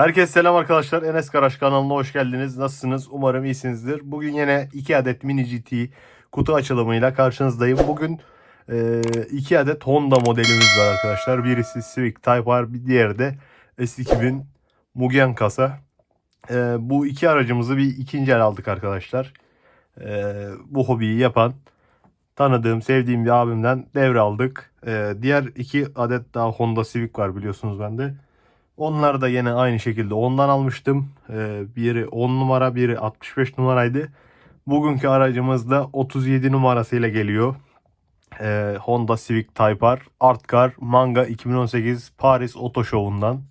Herkese selam arkadaşlar. Enes Karaş kanalına hoş geldiniz. Nasılsınız? Umarım iyisinizdir. Bugün yine 2 adet Mini GT kutu açılımıyla karşınızdayım. Bugün 2 adet Honda modelimiz var arkadaşlar. Birisi Civic Type R, bir diğeri de S2000 Mugen kasa. E, bu iki aracımızı bir ikinci el aldık arkadaşlar. E, bu hobiyi yapan tanıdığım, sevdiğim bir abimden devraldık. E, diğer iki adet daha Honda Civic var biliyorsunuz bende. Onlar da yine aynı şekilde ondan almıştım. Ee, biri 10 numara, biri 65 numaraydı. Bugünkü aracımız da 37 numarasıyla geliyor. Ee, Honda Civic Type R, Art Car, Manga 2018 Paris Auto Show'undan.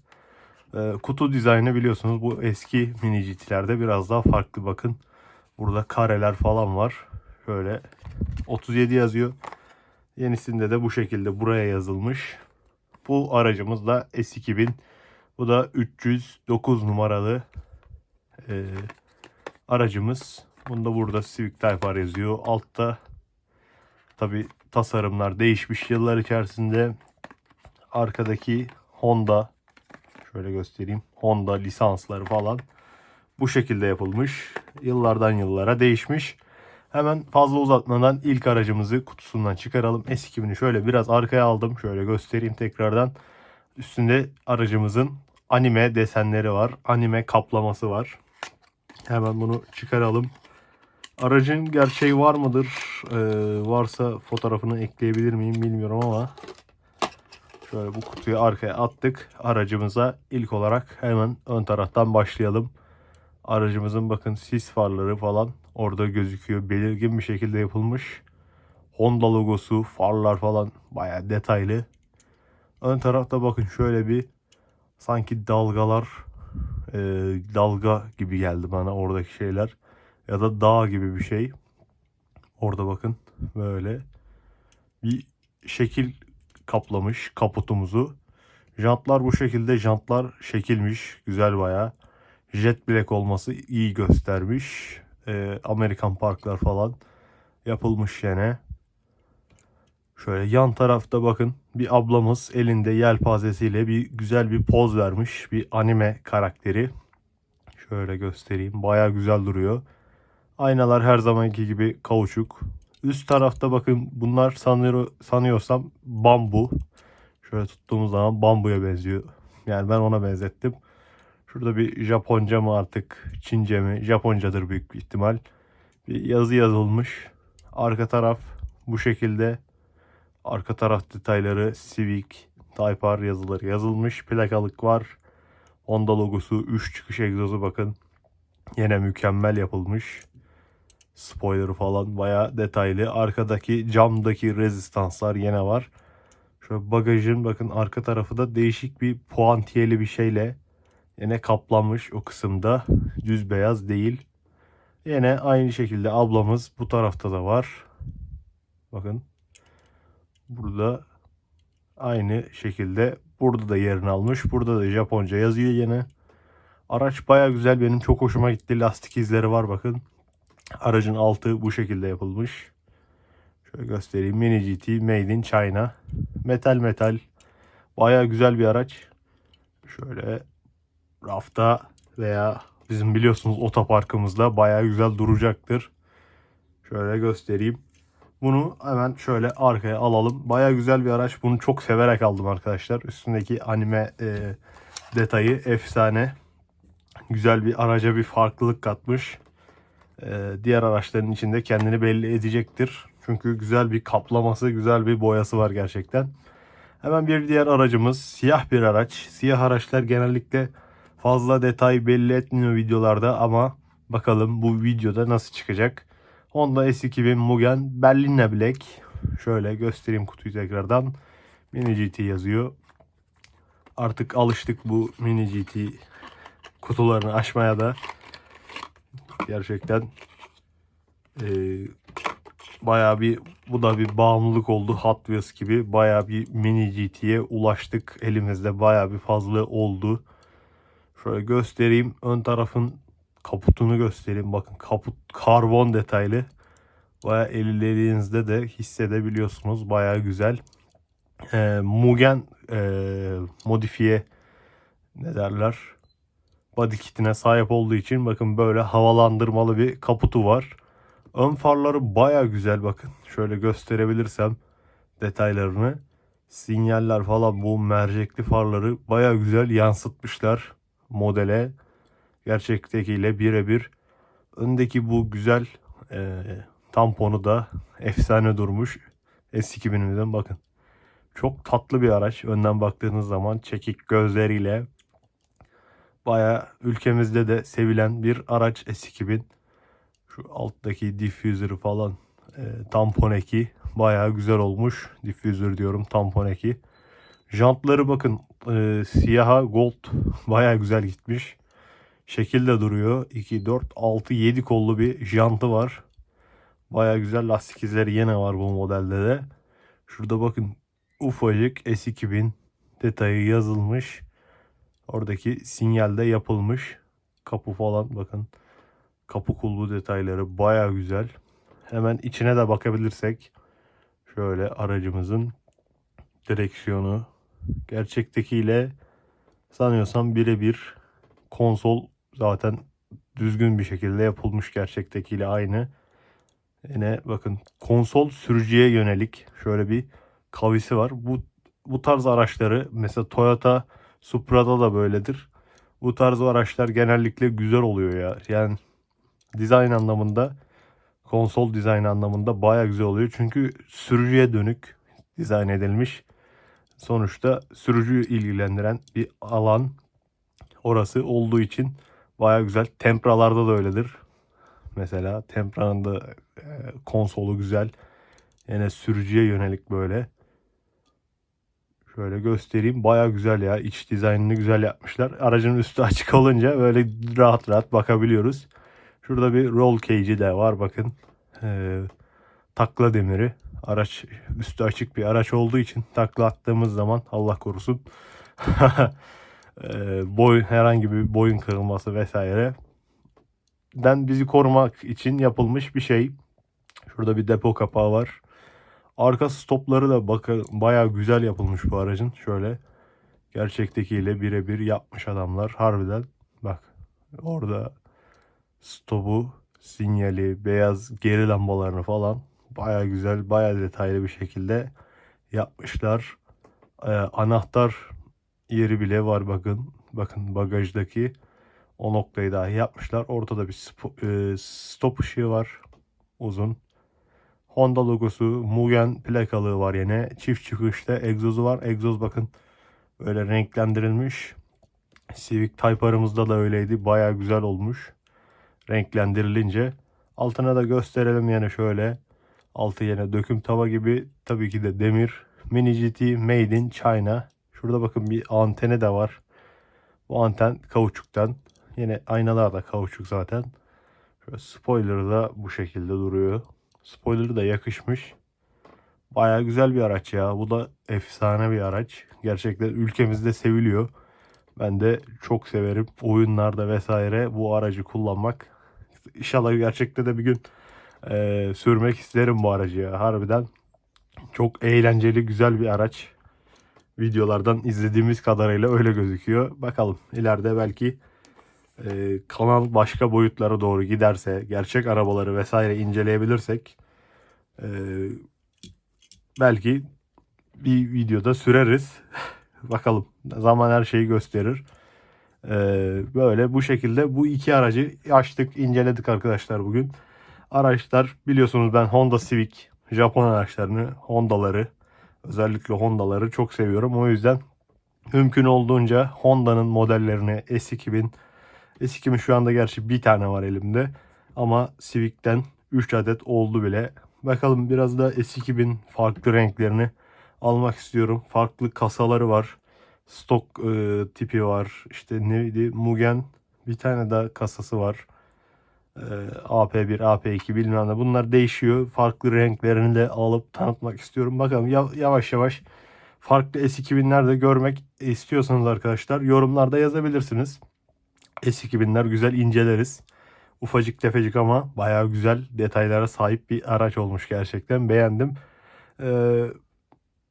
Ee, kutu dizaynı biliyorsunuz bu eski mini GT'lerde biraz daha farklı bakın. Burada kareler falan var. Şöyle 37 yazıyor. Yenisinde de bu şekilde buraya yazılmış. Bu aracımız da S2000 bu da 309 numaralı e, aracımız. Bunda burada Civic Type R yazıyor. Altta tabi tasarımlar değişmiş yıllar içerisinde. Arkadaki Honda şöyle göstereyim. Honda lisansları falan bu şekilde yapılmış. Yıllardan yıllara değişmiş. Hemen fazla uzatmadan ilk aracımızı kutusundan çıkaralım. S2000'i şöyle biraz arkaya aldım. Şöyle göstereyim tekrardan. Üstünde aracımızın anime desenleri var. Anime kaplaması var. Hemen bunu çıkaralım. Aracın gerçeği var mıdır? Ee, varsa fotoğrafını ekleyebilir miyim bilmiyorum ama şöyle bu kutuyu arkaya attık. Aracımıza ilk olarak hemen ön taraftan başlayalım. Aracımızın bakın sis farları falan orada gözüküyor. Belirgin bir şekilde yapılmış. Honda logosu, farlar falan bayağı detaylı. Ön tarafta bakın şöyle bir sanki dalgalar e, dalga gibi geldi bana oradaki şeyler. Ya da dağ gibi bir şey. Orada bakın böyle bir şekil kaplamış kaputumuzu. Jantlar bu şekilde jantlar şekilmiş. Güzel baya. Jet black olması iyi göstermiş. E, Amerikan parklar falan yapılmış yine. Şöyle yan tarafta bakın bir ablamız elinde yelpazesiyle bir güzel bir poz vermiş. Bir anime karakteri. Şöyle göstereyim. Baya güzel duruyor. Aynalar her zamanki gibi kauçuk. Üst tarafta bakın bunlar sanıyor, sanıyorsam bambu. Şöyle tuttuğumuz zaman bambuya benziyor. Yani ben ona benzettim. Şurada bir Japonca mı artık Çince mi? Japoncadır büyük ihtimal. Bir yazı yazılmış. Arka taraf bu şekilde Arka taraf detayları Civic Type R yazıları yazılmış. Plakalık var. Honda logosu, 3 çıkış egzozu bakın. Yine mükemmel yapılmış. Spoiler falan baya detaylı. Arkadaki camdaki rezistanslar yine var. Şöyle bagajın bakın arka tarafı da değişik bir puantiyeli bir şeyle yine kaplanmış o kısımda. Düz beyaz değil. Yine aynı şekilde ablamız bu tarafta da var. Bakın Burada aynı şekilde burada da yerini almış. Burada da Japonca yazıyor yine. Araç baya güzel. Benim çok hoşuma gitti. Lastik izleri var bakın. Aracın altı bu şekilde yapılmış. Şöyle göstereyim. Mini GT Made in China. Metal metal. Baya güzel bir araç. Şöyle rafta veya bizim biliyorsunuz otoparkımızda baya güzel duracaktır. Şöyle göstereyim. Bunu hemen şöyle arkaya alalım. Baya güzel bir araç. Bunu çok severek aldım arkadaşlar. Üstündeki anime e, detayı efsane. Güzel bir araca bir farklılık katmış. E, diğer araçların içinde kendini belli edecektir. Çünkü güzel bir kaplaması, güzel bir boyası var gerçekten. Hemen bir diğer aracımız siyah bir araç. Siyah araçlar genellikle fazla detay belli etmiyor videolarda ama bakalım bu videoda nasıl çıkacak. Honda S2000 Mugen Berliner Black. Şöyle göstereyim kutuyu tekrardan. Mini GT yazıyor. Artık alıştık bu Mini GT kutularını açmaya da. Gerçekten e, bayağı bir bu da bir bağımlılık oldu Hot Wheels gibi. Bayağı bir Mini GT'ye ulaştık. Elimizde bayağı bir fazla oldu. Şöyle göstereyim. Ön tarafın kaputunu göstereyim. Bakın kaput karbon detaylı. Baya ellerinizde de hissedebiliyorsunuz. Baya güzel. Ee, Mugen e, modifiye ne derler? body kitine sahip olduğu için bakın böyle havalandırmalı bir kaputu var. Ön farları baya güzel bakın. Şöyle gösterebilirsem detaylarını. Sinyaller falan bu mercekli farları baya güzel yansıtmışlar modele. Gerçektekiyle birebir. Öndeki bu güzel e, tamponu da efsane durmuş. S2000'imizden bakın. Çok tatlı bir araç. Önden baktığınız zaman çekik gözleriyle baya ülkemizde de sevilen bir araç S2000. Şu alttaki diffuser'ı falan e, tampon eki baya güzel olmuş. Diffuser diyorum tampon eki. Jantları bakın e, siyaha gold baya güzel gitmiş. Şekilde duruyor. 2, 4, 6, 7 kollu bir jantı var. Baya güzel lastik izleri yine var bu modelde de. Şurada bakın ufacık S2000 detayı yazılmış. Oradaki sinyalde yapılmış. Kapı falan bakın. Kapı kulbu detayları baya güzel. Hemen içine de bakabilirsek. Şöyle aracımızın direksiyonu. Gerçektekiyle sanıyorsam birebir konsol zaten düzgün bir şekilde yapılmış gerçektekiyle aynı. Yine bakın konsol sürücüye yönelik şöyle bir kavisi var. Bu bu tarz araçları mesela Toyota Supra'da da böyledir. Bu tarz araçlar genellikle güzel oluyor ya. Yani dizayn anlamında konsol dizayn anlamında baya güzel oluyor. Çünkü sürücüye dönük dizayn edilmiş. Sonuçta sürücüyü ilgilendiren bir alan orası olduğu için baya güzel. Tempralarda da öyledir. Mesela Tempra'nın da e, konsolu güzel. Yine sürücüye yönelik böyle. Şöyle göstereyim. Baya güzel ya. İç dizaynını güzel yapmışlar. Aracın üstü açık olunca böyle rahat rahat bakabiliyoruz. Şurada bir roll cage'i de var bakın. Ee, takla demiri. Araç üstü açık bir araç olduğu için takla attığımız zaman Allah korusun boy herhangi bir boyun kırılması vesaire den bizi korumak için yapılmış bir şey. Şurada bir depo kapağı var. Arka stopları da bakın baya güzel yapılmış bu aracın. Şöyle gerçektekiyle birebir yapmış adamlar. Harbiden bak orada stopu, sinyali, beyaz geri lambalarını falan baya güzel, baya detaylı bir şekilde yapmışlar. Ee, anahtar yeri bile var bakın. Bakın bagajdaki o noktayı dahi yapmışlar. Ortada bir e, stop ışığı var. Uzun. Honda logosu, Mugen plakalığı var yine. Çift çıkışta egzozu var. Egzoz bakın böyle renklendirilmiş. Civic Type R'ımızda da öyleydi. Baya güzel olmuş. Renklendirilince. Altına da gösterelim yani şöyle. Altı yine döküm tava gibi. Tabii ki de demir. Mini GT Made in China. Şurada bakın bir anteni de var. Bu anten kauçuktan. Yine aynalar da kauçuk zaten. Şöyle spoiler da bu şekilde duruyor. Spoiler da yakışmış. Baya güzel bir araç ya. Bu da efsane bir araç. Gerçekten ülkemizde seviliyor. Ben de çok severim. Oyunlarda vesaire bu aracı kullanmak. İnşallah gerçekte de bir gün e, sürmek isterim bu aracı ya. Harbiden çok eğlenceli, güzel bir araç. Videolardan izlediğimiz kadarıyla öyle gözüküyor. Bakalım ileride belki e, kanal başka boyutlara doğru giderse, gerçek arabaları vesaire inceleyebilirsek e, belki bir videoda süreriz. Bakalım zaman her şeyi gösterir. E, böyle bu şekilde bu iki aracı açtık, inceledik arkadaşlar bugün. Araçlar biliyorsunuz ben Honda Civic, Japon araçlarını, Honda'ları, özellikle Honda'ları çok seviyorum. O yüzden mümkün olduğunca Honda'nın modellerini S2000 S2000 şu anda gerçi bir tane var elimde. Ama Civic'ten 3 adet oldu bile. Bakalım biraz da S2000 farklı renklerini almak istiyorum. Farklı kasaları var. Stok e, tipi var. İşte neydi? Mugen bir tane daha kasası var. E, AP1, AP2 bilmem ne. Bunlar değişiyor. Farklı renklerini de alıp tanıtmak istiyorum. Bakalım yavaş yavaş farklı S2000'ler de görmek istiyorsanız arkadaşlar yorumlarda yazabilirsiniz. S2000'ler güzel inceleriz. Ufacık tefecik ama bayağı güzel detaylara sahip bir araç olmuş gerçekten. Beğendim. Ee,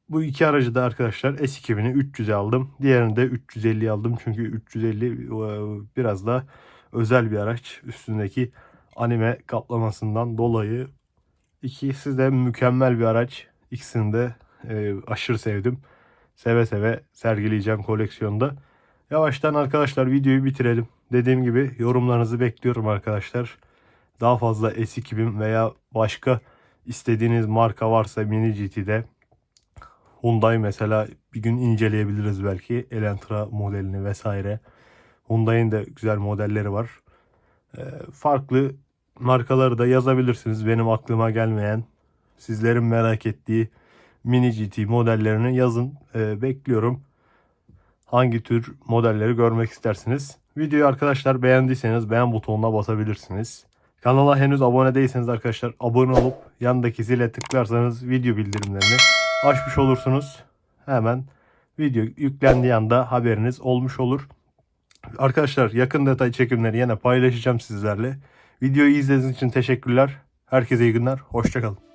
Bu iki aracı da arkadaşlar S2000'i 300'e aldım. Diğerini de 350 aldım. Çünkü 350 e, biraz da özel bir araç. Üstündeki anime kaplamasından dolayı ikisi de mükemmel bir araç. İkisini de e, aşırı sevdim. Seve seve sergileyeceğim koleksiyonda. Yavaştan arkadaşlar videoyu bitirelim. Dediğim gibi yorumlarınızı bekliyorum arkadaşlar. Daha fazla S2000 veya başka istediğiniz marka varsa Mini GT'de Hyundai mesela bir gün inceleyebiliriz belki. Elantra modelini vesaire. Hyundai'nin de güzel modelleri var. Ee, farklı markaları da yazabilirsiniz. Benim aklıma gelmeyen, sizlerin merak ettiği Mini GT modellerini yazın. Ee, bekliyorum. Hangi tür modelleri görmek istersiniz? Videoyu arkadaşlar beğendiyseniz beğen butonuna basabilirsiniz. Kanala henüz abone değilseniz arkadaşlar abone olup yandaki zile tıklarsanız video bildirimlerini açmış olursunuz. Hemen video yüklendiği anda haberiniz olmuş olur. Arkadaşlar yakın detay çekimleri yine paylaşacağım sizlerle. Videoyu izlediğiniz için teşekkürler. Herkese iyi günler. Hoşçakalın.